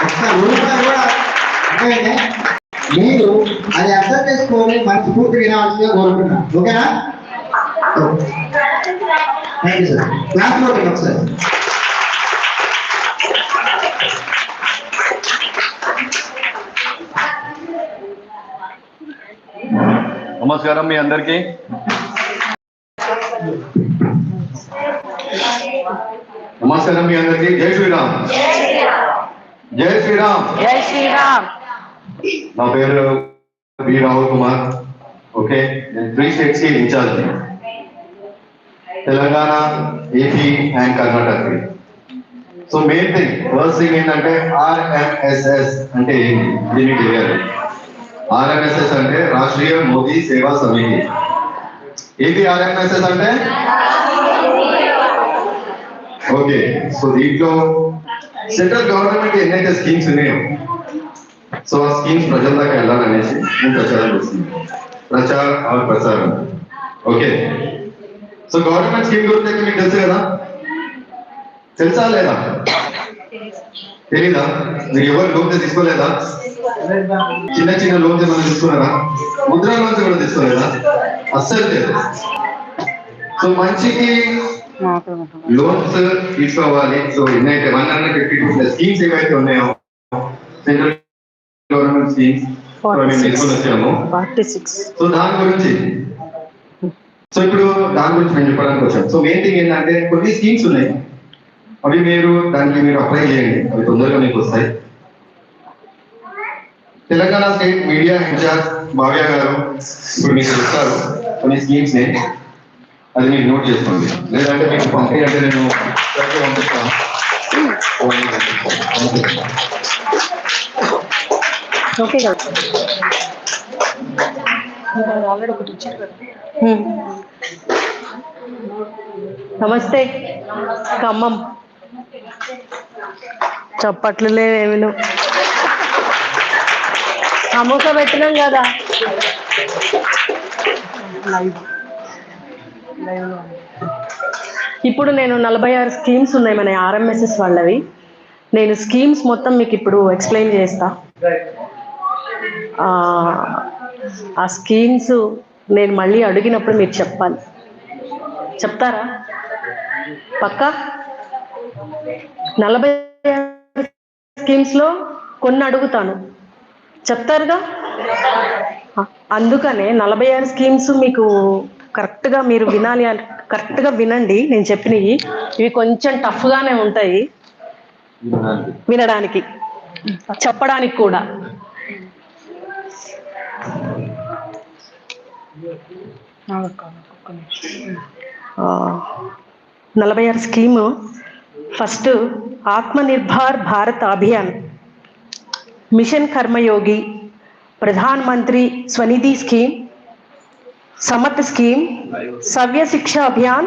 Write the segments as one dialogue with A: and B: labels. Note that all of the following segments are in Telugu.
A: ఒక్క రూపాయి కూడా అంటే మీరు అది అర్థం చేసుకొని మనస్ఫూర్తిగా వినాల్సిందిగా కోరుకుంటున్నాను ఓకేనా థ్యాంక్ యూ సార్ క్లాస్లో ఒకసారి
B: నమస్కారం మీ అందరికి నమస్కారం మీ అందరికి జై శ్రీరామ్ జై శ్రీరామ్
C: జై శ్రీరామ్
B: నా పేరు బి రాహుల్ కుమార్ ఓకే నేను త్రీ స్టేట్స్కి incharge Telangana AP and Karnataka so main thing first thing ఏంటంటే ఆర్ఎంఎస్ఎస్ అంటే ఏంటి దీనికి తెలియాలి ఆర్ఎంఎస్ఎస్ అంటే రాష్ట్రీయ మోదీ సేవా సమితి ఏంటి ఆర్ఎంఎస్ఎస్ అంటే ఓకే సో దీంట్లో సెంట్రల్ గవర్నమెంట్ ఎన్నైతే స్కీమ్స్ ఉన్నాయో సో ఆ స్కీమ్స్ ప్రజల దాకా వెళ్ళాలనేసి నేను ప్రచారం చేస్తుంది ప్రచార ఆర్ ప్రచారం ఓకే సో గవర్నమెంట్ స్కీమ్ గురించి అయితే మీకు తెలుసు కదా తెలుసా లేదా తెలీదా మీరు ఎవరు లోన్ తీసుకోలేదా చిన్న చిన్న లోన్స్ ఏమైనా తీసుకున్నారా ముద్రా లోన్స్ కూడా తీసుకోలేదా అస్సలు లేదు సో మంచికి లోన్స్ తీసుకోవాలి సో ఎన్నైతే one hundred fifty two schemes ఏవైతే ఉన్నాయో సెంట్రల్ గవర్నమెంట్ స్కీమ్స్ మేము తీసుకొని వచ్చాము
C: ఫార్టీ సిక్స్
B: సో దాని గురించి సో ఇప్పుడు దాని గురించి నేను చెప్పడానికి వచ్చాను సో మెయిన్ థింగ్ ఏంటంటే కొన్ని స్కీమ్స్ ఉన్నాయి అవి మీరు దానికి మీరు అప్లై చేయండి అవి తొందరగా మీకు వస్తాయి Telangana state media incharge Bhavya గారు ఇప్పుడు మీకు ఇస్తారు కొన్ని స్కీమ్స్ని అది మీరు నోట్ చేసుకోండి. లేదంటే మీకు పంపి అంటే నేను పంపిస్తాను.
C: ఓకే నమస్తే. ఖమ్మం. చప్పట్లు లేవేమి నువ్వు పెట్టినాం కదా. ఇప్పుడు నేను నలభై ఆరు స్కీమ్స్ ఉన్నాయి మన ఆర్ఎంఎస్ఎస్ వాళ్ళవి. నేను స్కీమ్స్ మొత్తం మీకు ఇప్పుడు ఎక్స్ప్లెయిన్ చేస్తా. ఆ, స్కీమ్స్ నేను మళ్ళీ అడిగినప్పుడు మీరు చెప్పాలి. చెప్తారా? పక్కా? నలభై స్కీమ్స్లో కొన్ని అడుగుతాను. చెప్తారుగా? అందుకనే నలభై ఆరు స్కీమ్స్ మీకు కరెక్ట్గా మీరు వినాలి అని కరెక్ట్గా వినండి నేను చెప్పినవి. ఇవి కొంచెం టఫ్ గానే ఉంటాయి. వినడానికి. చెప్పడానికి కూడా. నలభై ఆరు scheme. First Atmanirbhar Bharat Abhiyan. Mission Karmayogi Pradhan Mantri Svanidhi scheme. Samarth scheme सव्य Shiksha Abhiyan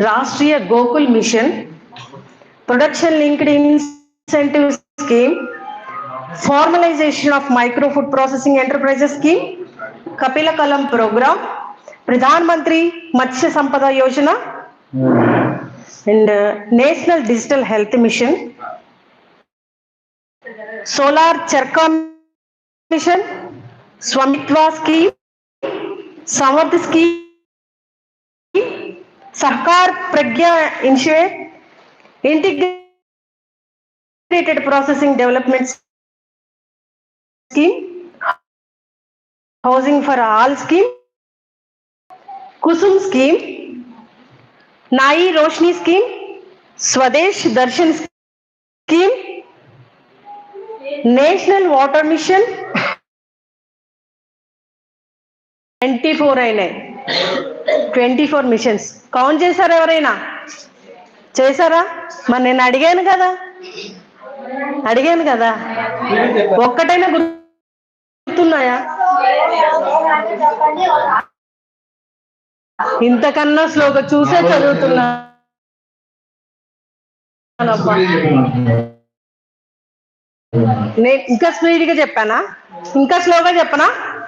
C: Rashtriya Gokul mission production linked incentive scheme formalisation of micro food processing enterprise scheme Kapila Kalam programme Pradhan Mantri Matsya Sampada Yojana and national digital health mission solar Charkha mission Swamitva scheme Samarth scheme सरकार प्रज्ञा integrated processing development scheme housing for all scheme Kusum scheme Nai Roshni scheme Swadesh Darshan scheme national water mission twenty four అయినాయి. ట్వంటీ ఫోర్ మిషన్స్ కౌంట్ చేశారా ఎవరైనా? చేశారా? మరి నేను అడిగాను కదా. అడిగాను కదా. ఒక్కటైనా గుర్తున్నాయా? ఇంతకన్నా స్లోగా చూసే చదువుతున్నా. నేను ఇంకా స్పీడ్గా చెప్పానా? ఇంకా స్లోగా చెప్పనా?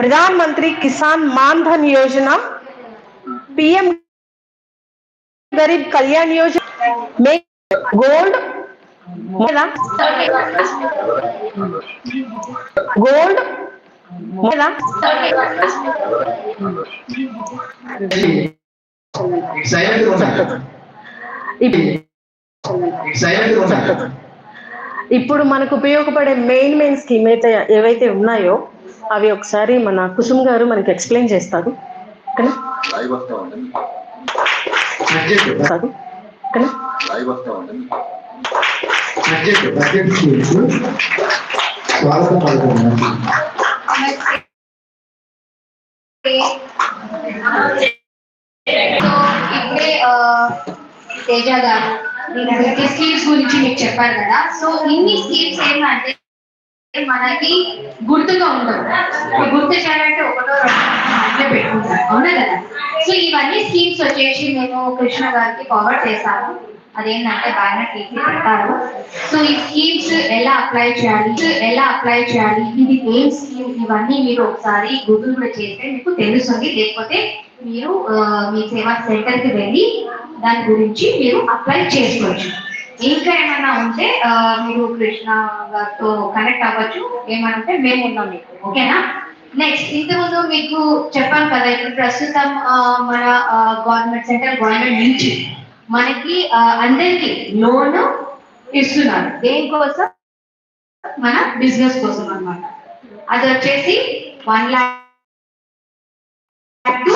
C: స్కీమ్ ప్రధాన మంత్రి కిసాన్ మాన్ ధన్ యోజన పిఎం గరీబ్ కళ్యాణ్ యోజన మే గోల్డ్ గోల్డ్
A: సైలెంట్ ఉండాలి సైలెంట్ ఉండాలి
C: ఇప్పుడు మనకు ఉపయోగపడే మెయిన్ మెయిన్ స్కీమ్ అయితే ఏవైతే ఉన్నాయో అవి ఒకసారి మన కుసుమ్ గారు మనకి ఎక్స్ప్లెయిన్ చేస్తారు.
D: తేజ గారు నేను స్కీమ్స్ గురించి మీకు చెప్పారు కదా. సో ఇన్ని స్కీమ్స్ ఏంటంటే మనకి గుర్తుగా ఉండవు గుర్తు చేయాలంటే ఒకటో రెండో పెట్టుకుంటారు. అవునా కదా? సో ఇవన్నీ స్కీమ్స్ వచ్చేసి మేము కృష్ణ గారికి ఫార్వర్డ్ చేశాను. అదేంటంటే బాగా టీసీ పెడతారు సో ఈ స్కీమ్స్ ఎలా అప్లై చేయాలి? ఎలా అప్లై చేయాలి? ఇది ఏం స్కీమ్ ఇవన్నీ మీరు ఒకసారి గూగుల్ కూడా చేస్తే మీకు తెలుస్తుంది. లేకపోతే మీరు మీ సేవా సెంటర్కి వెళ్ళి దాని గురించి మీరు అప్లై చేసుకోవచ్చు. ఇంకా ఏమైనా ఉంటే మీరు కృష్ణ గారితో కనెక్ట్ అవ్వచ్చు. ఏమంటే మేము ఉన్నాం మీకు. ఓకేనా? నెక్స్ట్ ఇంతకుముందు మీకు చెప్పాను కదా ఇప్పుడు ప్రస్తుతం మన గవర్నమెంట్ సెంట్రల్ గవర్నమెంట్ నుంచి మనకి అందరికీ అందరికి లోన్ ఇస్తున్నారు. దేనికోసం? మన బిజినెస్ కోసం అన్నమాట. అది వచ్చేసి one lakh to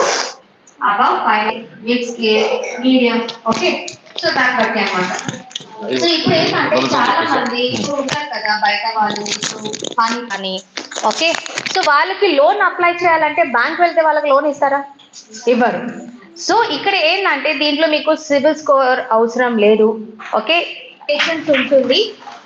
D: above five big medium okay so దాన్ని బట్టి అనమాట సో ఇప్పుడు ఏంటంటే చాలా మంది ఇప్పుడు ఉంటారు కదా బయట వాళ్ళు పని అని ఓకే సో వాళ్ళకి లోన్ అప్లై చేయాలంటే బ్యాంక్ వెళ్తే వాళ్ళకి లోన్ ఇస్తారా? ఇవ్వరు. సో ఇక్కడ ఏంటంటే దీంట్లో మీకు సివిల్ స్కోర్ అవసరం లేదు ఓకే పేషెన్స్ ఉంటుంది.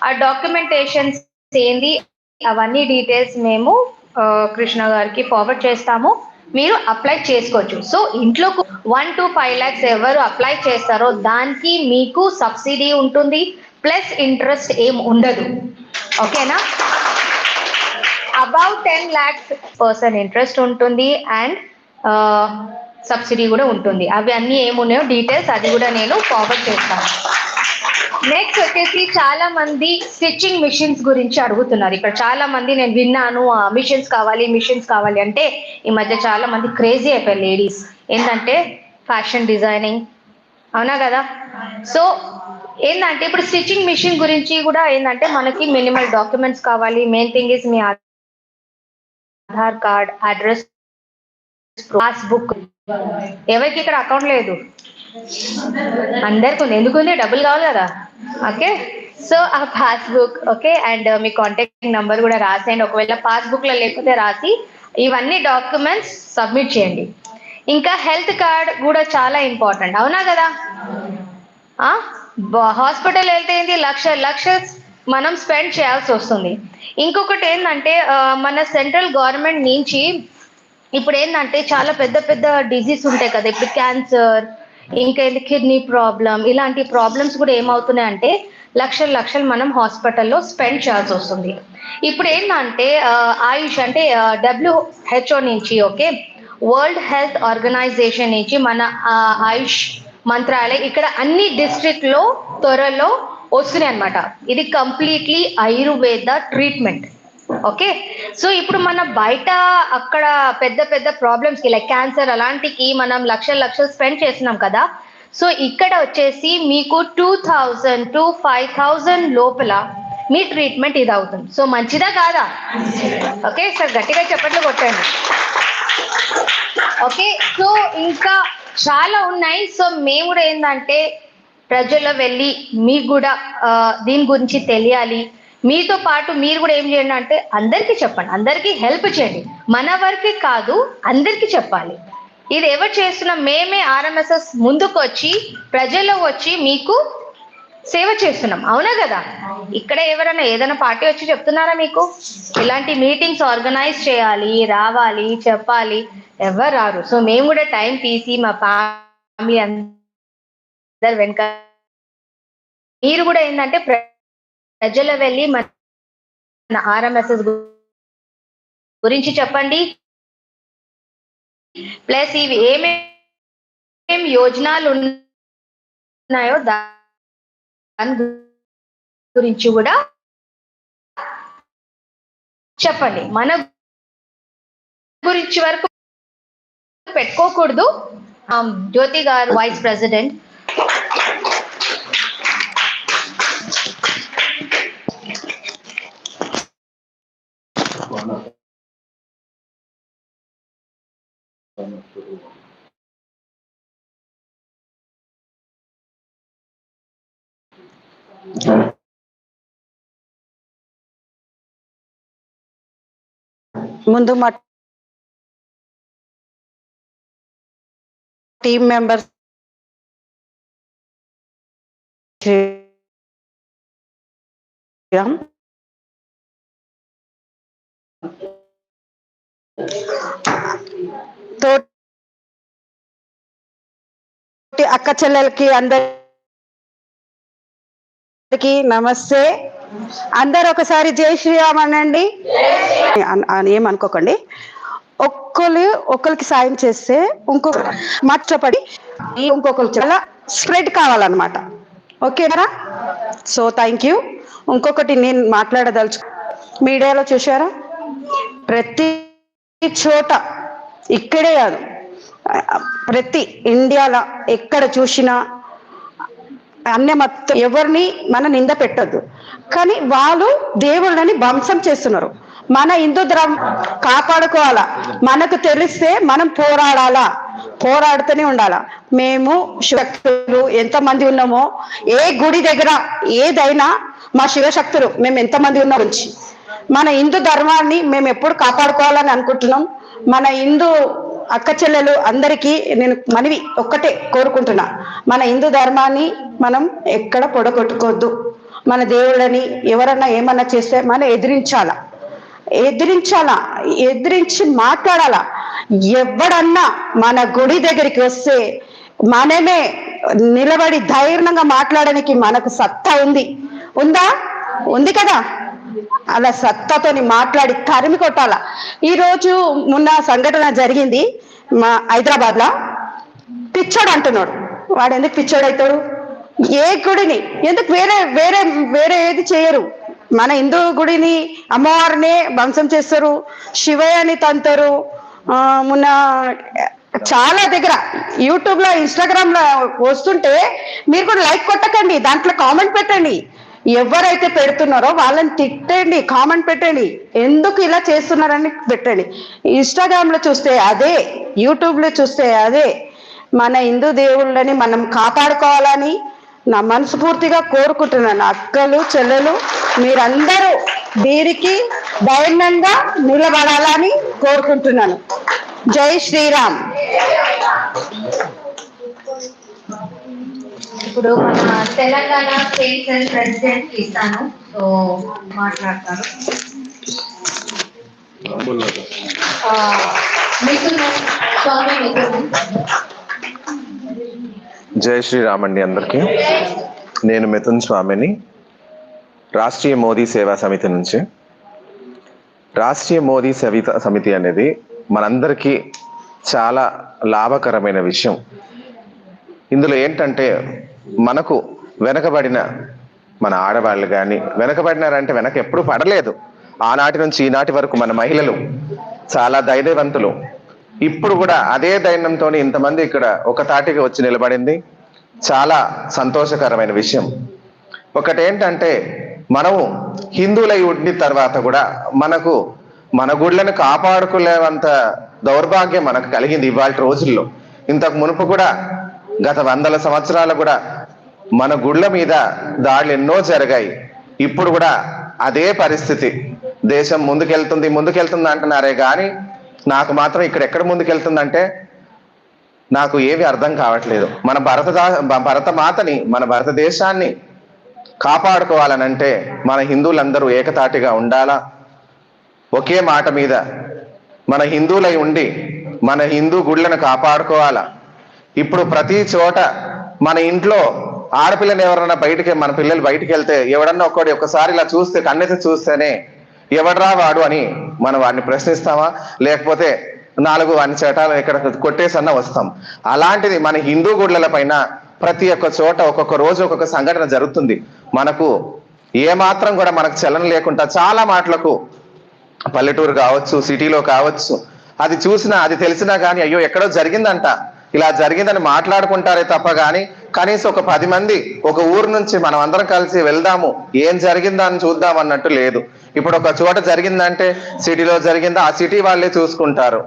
D: ఆ డాక్యుమెంటేషన్స్ ఏంది? అవన్నీ డీటెయిల్స్ మేము ఆ, కృష్ణ గారికి ఫార్వర్డ్ చేస్తాము. మీరు అప్లై చేసుకోవచ్చు. సో ఇంట్లో వన్ టు ఫైవ్ ల్యాక్స్ ఎవరు అప్లై చేస్తారో దానికి మీకు సబ్సిడీ ఉంటుంది ప్లస్ ఇంట్రెస్ట్ ఏం ఉండదు. ఓకేనా about ten lakhs person interest ఉంటుంది అండ్ సబ్సిడీ కూడా ఉంటుంది. అవి అన్నీ ఏమున్నాయో డీటెయిల్స్ అది కూడా నేను ఫార్వర్డ్ చేస్తాను. నెక్స్ట్ వచ్చేసి చాలా మంది స్టిచ్చింగ్ మిషన్స్ గురించి అడుగుతున్నారు. ఇక్కడ చాలా మంది నేను విన్నాను మిషన్స్ కావాలి మిషన్స్ కావాలి అంటే ఈ మధ్య చాలా మంది క్రేజీ అయిపోయారు లేడీస్ ఏంటంటే ఫ్యాషన్ డిజైనింగ్ అవునా కదా? సో ఏంటంటే ఇప్పుడు స్టిచ్చింగ్ మిషన్ గురించి కూడా ఏంటంటే మనకి మినిమల్ డాక్యుమెంట్స్ కావాలి. మెయిన్ థింగ్ ఇస్ మీ ఆధార్ కార్డ్ అడ్రస్ పాస్బుక్ ఎవరికి ఇక్కడ అకౌంట్ లేదు? అందరికి ఉంది. ఎందుకు ఉంది? డబ్బులు కావాలి కదా. ఓకే సో ఆ పాస్బుక్ ఓకే అండ్ మీ కాంటాక్ట్ నెంబర్ కూడా రాసేయండి. ఒకవేళ పాస్బుక్లో లేకపోతే రాసి ఇవన్నీ డాక్యుమెంట్స్ సబ్మిట్ చేయండి. ఇంకా హెల్త్ కార్డ్ కూడా చాలా ఇంపార్టెంట్ అవునా కదా? హాస్పిటల్ వెళ్తే ఏంటి లక్ష లక్ష మనం స్పెండ్ చేయాల్సి వస్తుంది. ఇంకొకటి ఏంటంటే uh, మన సెంట్రల్ గవర్నమెంట్ నుంచి ఇప్పుడు ఏంటంటే చాలా పెద్ద పెద్ద డిజీజ్ ఉంటాయి కదా. ఇప్పుడు క్యాన్సర్ ఇంకా కిడ్నీ ప్రాబ్లం ఇలాంటి ప్రాబ్లమ్స్ కూడా ఏమవుతున్నాయి అంటే లక్షలు లక్షలు మనం హాస్పిటల్లో స్పెండ్ చేయాల్సి వస్తుంది. ఇప్పుడు ఏంటంటే ఆయుష్ అంటే డబ్ల్యూహెచ్ఓ నుంచి ఓకే? వరల్డ్ హెల్త్ ఆర్గనైజేషన్ నుంచి మన ఆయుష్ మంత్రాలయం ఇక్కడ అన్ని డిస్ట్రిక్ట్లో త్వరలో వస్తున్నాయి అన్నమాట ఇది completely Ayurveda treatment okay? So ఇప్పుడు మన బయట అక్కడ పెద్ద పెద్ద ప్రాబ్లమ్స్కి లైక్ క్యాన్సర్ అలాంటికి మనం లక్షలు లక్షలు స్పెండ్ చేస్తున్నాం కదా. సో ఇక్కడ వచ్చేసి మీకు two thousand to five thousand లోపల మీ ట్రీట్మెంట్ ఇది అవుతుంది. సో మంచిదా కాదా? ఓకే? సార్ గట్టిగా చెప్పట్లు కొట్టండి. ఓకే? సో ఇంకా చాలా ఉన్నాయి. సో మేము కూడా ఏంటంటే ప్రజల్లో వెళ్ళి మీకు కూడా దీని గురించి తెలియాలి. మీతో పాటు మీరు కూడా ఏం చేయండి అంటే అందరికీ చెప్పండి. అందరికీ హెల్ప్ చేయండి. మన వరకే కాదు అందరికీ చెప్పాలి. ఇది ఎవరు చేస్తున్నా మేమే ఆర్ఎంఎస్ఎస్ ముందుకు వచ్చి ప్రజల్లో వచ్చి మీకు సేవ చేస్తున్నాం. అవునా కదా? ఇక్కడ ఎవరైనా ఏదైనా పార్టీ వచ్చి చెప్తున్నారా మీకు? ఇలాంటి మీటింగ్స్ ఆర్గనైజ్ చేయాలి రావాలి చెప్పాలి. ఎవరు రారు? సో మేము కూడా టైం తీసి మా ఫ్యామిలీ అందరు వెనక మీరు కూడా ఏంటంటే ప్రజలు వెళ్ళి మన ఆర్ఎంఎస్ఎస్ గురించి చెప్పండి. ప్లస్ ఇవి ఏమేం యోజనాలు ఉన్నాయో దాని గురించి కూడా చెప్పండి. మన గురించి వరకు పెట్టుకోకూడదు. జ్యోతి గారు వైస్ ప్రెసిడెంట్
E: ముందు మా టీం మెంబర్స్ తోటి అక్క చెల్లెలకి అందరికి నమస్తే. అందరు ఒకసారి జై శ్రీరామ్ అనండి అని ఏమనుకోకండి. ఒక్కరు ఒకరికి సాయం చేస్తే ఇంకొక మర్చపడి ఇంకొకరు చాలా స్ప్రెడ్ కావాలన్నమాట. ఓకేనా? So thank you. ఇంకొకటి నేను మాట్లాడదలుచు మీడియాలో చూసారా ప్రతి చోట ఇక్కడే కాదు. ప్రతి ఇండియాలో ఎక్కడ చూసినా అన్య మొత్తం ఎవరిని మన నింద పెట్టొద్దు. కానీ వాళ్ళు దేవుళ్ళని ధ్వంసం చేస్తున్నారు. మన హిందూ ధర్మం కాపాడుకోవాలా? మనకు తెలిస్తే మనం పోరాడాలా? పోరాడుతూనే ఉండాలా? మేము శివశక్తులు ఎంతమంది ఉన్నామో ఏ గుడి దగ్గర ఏదైనా మా శివశక్తులు మేము ఎంతమంది ఉన్నాం గురించి. మన హిందూ ధర్మాన్ని మేము ఎప్పుడు కాపాడుకోవాలని అనుకుంటున్నాం? మన హిందూ అక్క చెల్లెలు అందరికీ నేను మనవి ఒక్కటే కోరుకుంటున్నా. మన హిందూ ధర్మాన్ని మనం ఎక్కడ పొడగొట్టుకోవద్దు. మన దేవుళ్ళని ఎవరన్నా ఏమన్నా చేస్తే మనం ఎదిరించాలా. ఎదిరించాలా ఎదిరించి మాట్లాడాలా. ఎవడన్నా మన గుడి దగ్గరికి వస్తే మనమే నిలబడి ధైర్యంగా మాట్లాడడానికి మనకు సత్తా ఉంది. ఉందా? ఉంది కదా? అలా సత్తాతోని మాట్లాడి తరిమి కొట్టాల. ఈరోజు మొన్న సంఘటన జరిగింది మా హైదరాబాద్లో పిచ్చోడు అంటున్నాడు. వాడు ఎందుకు పిచ్చోడు అవుతాడు? ఏ గుడిని? ఎందుకు వేరే వేరే వేరే ఏది చేయరు? మన హిందూ గుడిని అమ్మవారిని ధ్వంసం చేస్తారు శివయ్యని తంతారు. మొన్న చాలా దగ్గర యూట్యూబ్లో ఇన్స్టాగ్రామ్లో వస్తుంటే మీరు కూడా లైక్ కొట్టకండి దాంట్లో కామెంట్ పెట్టండి. ఎవరైతే పెడుతున్నారో వాళ్ళని తిట్టండి కామెంట్ పెట్టండి ఎందుకు ఇలా చేస్తున్నారని పెట్టండి. ఇన్స్టాగ్రామ్లో చూస్తే అదే యూట్యూబ్లో చూస్తే అదే. మన హిందూ దేవుళ్ళని మనం కాపాడుకోవాలని నా మనస్ఫూర్తిగా కోరుకుంటున్నాను. అక్కలు చెల్లెలు మీరందరూ దీనికి ధైర్యంగా నిలబడాలని కోరుకుంటున్నాను. జై శ్రీరామ్.
D: ఇప్పుడు మన తెలంగాణ స్టేట్ సెల్ ప్రెసిడెంట్ ఇస్తాను. సో మాట్లాడతారు.
F: జై శ్రీరామ్ అండి అందరికీ. నేను మిథున్ స్వామిని. రాష్ట్రీయ మోదీ సేవా సమితి నుంచి. రాష్ట్రీయ మోదీ సవిత సమితి అనేది మనందరికీ చాలా లాభకరమైన విషయం. ఇందులో ఏంటంటే మనకు వెనకబడిన మన ఆడవాళ్ళు కానీ వెనకబడినారంటే వెనక ఎప్పుడు పడలేదు. ఆనాటి నుంచి ఈనాటి వరకు మన మహిళలు చాలా ధైర్యవంతులు ఇప్పుడు కూడా అదే దైన్యంతో ఇంతమంది ఇక్కడ ఒక తాటికి వచ్చి నిలబడింది. చాలా సంతోషకరమైన విషయం. ఒకటేంటంటే మనము హిందువులై ఉండిన తర్వాత కూడా మనకు మన గుళ్ళని కాపాడుకోలేనంత దౌర్భాగ్యం మనకు కలిగింది ఇవాళ రోజుల్లో. ఇంతకు మునుపు కూడా గత వందల సంవత్సరాలు కూడా మన గుళ్ళ మీద దాడులు ఎన్నో జరిగాయి. ఇప్పుడు కూడా అదే పరిస్థితి. దేశం ముందుకెళ్తుంది ముందుకెళ్తుంది అంటున్నారే కానీ నాకు మాత్రం ఇక్కడ ఎక్కడ ముందుకెళ్తుందంటే నాకు ఏవి అర్థం కావట్లేదు. మన భరత భరత మాతని మన భారతదేశాన్ని కాపాడుకోవాలనంటే మన హిందువులందరూ ఏకతాటిగా ఉండాలా? ఒకే మాట మీద మన హిందువులై ఉండి మన హిందూ గుళ్ళను కాపాడుకోవాలా? ఇప్పుడు ప్రతి చోట మన ఇంట్లో ఆడపిల్లని ఎవరన్నా బయటికి మన పిల్లలు బయటికి వెళ్తే ఎవడన్నా ఒక్కడి ఒకసారి ఇలా చూస్తే కన్నెత్తి చూస్తేనే ఎవడరా వాడు అని మనం వాడిని ప్రశ్నిస్తామా? లేకపోతే నాలుగు అన్ని చటాలు ఇక్కడ కొట్టేసన్నా వస్తాం. అలాంటిది మన హిందూ గుడ్ల పైన ప్రతి ఒక్క చోట ఒక్కొక్క రోజు ఒక్కొక్క సంఘటన జరుగుతుంది. మనకు ఏ మాత్రం కూడా మనకు చలన లేకుండా చాలా మాటలకు పల్లెటూరు కావచ్చు సిటీలో కావచ్చు అది చూసినా అది తెలిసినా కానీ అయ్యో ఎక్కడో జరిగిందంట. ఇలా జరిగిందని మాట్లాడుకుంటారే తప్ప కానీ కనీసం ఒక పది మంది ఒక ఊరు నుంచి మనం అందరం కలిసి వెళ్దాము ఏం జరిగిందా అని చూద్దాం అన్నట్టు లేదు. ఇప్పుడు ఒక చోట జరిగిందంటే సిటీలో జరిగిందా ఆ సిటీ వాళ్ళే చూసుకుంటారు.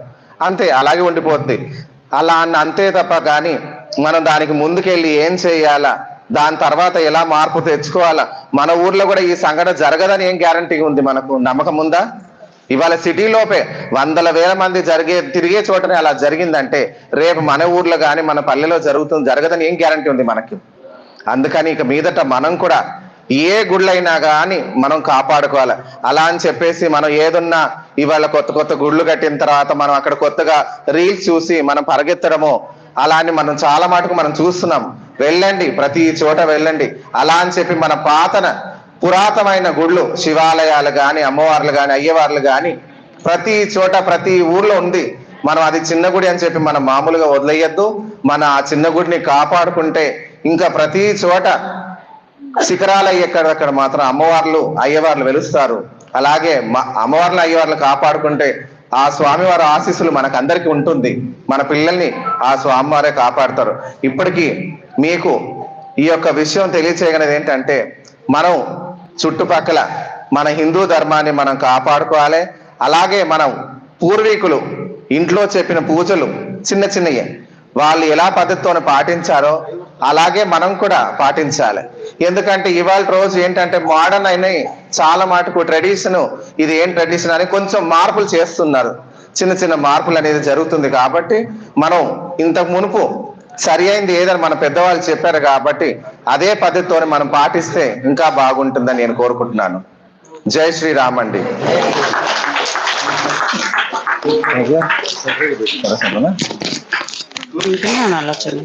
F: అంతే అలాగే ఉండిపోద్ది. అలా అన్న అంతే తప్ప కానీ మనం దానికి ముందుకెళ్ళి ఏం చేయాలా? దాని తర్వాత ఎలా మార్పు తెచ్చుకోవాలా? మన ఊర్లో కూడా ఈ సంఘటన జరగదని ఏం గ్యారంటీ ఉంది మనకు? నమ్మకం ఉందా? ఇవాళ సిటీలోపే వందల వేల మంది జరిగే తిరిగే చోటనే అలా జరిగిందంటే రేపు మన ఊర్లో కానీ మన పల్లెలో జరుగుతుంది జరగదని ఏం గ్యారంటీ ఉంది మనకి? అందుకని ఇక మీదట మనం కూడా ఏ గుళ్ళైనా కానీ మనం కాపాడుకోవాలి. అలా అని చెప్పేసి మనం ఏదున్నా ఇవాళ కొత్త కొత్త గుళ్ళు కట్టిన తర్వాత మనం అక్కడ కొత్తగా రీల్స్ చూసి మనం పరిగెత్తడమో అలా అని మనం చాలా మటుకు మనం చూస్తున్నాం. వెళ్ళండి ప్రతి చోట వెళ్ళండి. అలా అని చెప్పి మన పాతన పురాతనమైన గుళ్ళు శివాలయాలు కానీ అమ్మవార్లు కానీ అయ్యవార్లు కానీ ప్రతి చోట ప్రతి ఊర్లో ఉంది మనం అది చిన్న గుడి అని చెప్పి మనం మామూలుగా వదిలేయద్దు. మన ఆ చిన్న గుడిని కాపాడుకుంటే ఇంకా ప్రతి చోట శిఖరాలు ఎక్కడక్కడ మాత్రం అమ్మవార్లు అయ్యవార్లు వెలుస్తారు. అలాగే అమ్మవార్లు అయ్యవార్లు కాపాడుకుంటే ఆ స్వామివారి ఆశీస్సులు మనకందరికీ ఉంటుంది. మన పిల్లల్ని ఆ స్వామివారే కాపాడతారు. ఇప్పటికీ మీకు ఈ యొక్క విషయం తెలియచేయగలది ఏంటంటే మనం చుట్టుపక్కల మన హిందూ ధర్మాన్ని మనం కాపాడుకోవాలి. అలాగే మనం పూర్వీకులు ఇంట్లో చెప్పిన పూజలు చిన్న చిన్నవి వాళ్ళు ఎలా పద్ధతితో పాటించారో అలాగే మనం కూడా పాటించాలి. ఎందుకంటే ఇవాళ రోజు ఏంటంటే మోడర్న్ అయినాయి చాలా మటుకు ట్రెడిషన్ ఇది ఏం ట్రెడిషన్ అని కొంచెం మార్పులు చేస్తున్నారు. చిన్న చిన్న మార్పులు అనేది జరుగుతుంది కాబట్టి మనం ఇంతకు మునుపు సరి అయింది ఏదని మన పెద్దవాళ్ళు చెప్పారు కాబట్టి అదే పద్ధతితో మనం పాటిస్తే ఇంకా బాగుంటుందని నేను కోరుకుంటున్నాను. జై శ్రీరామ్ అండి.
E: ఆలోచన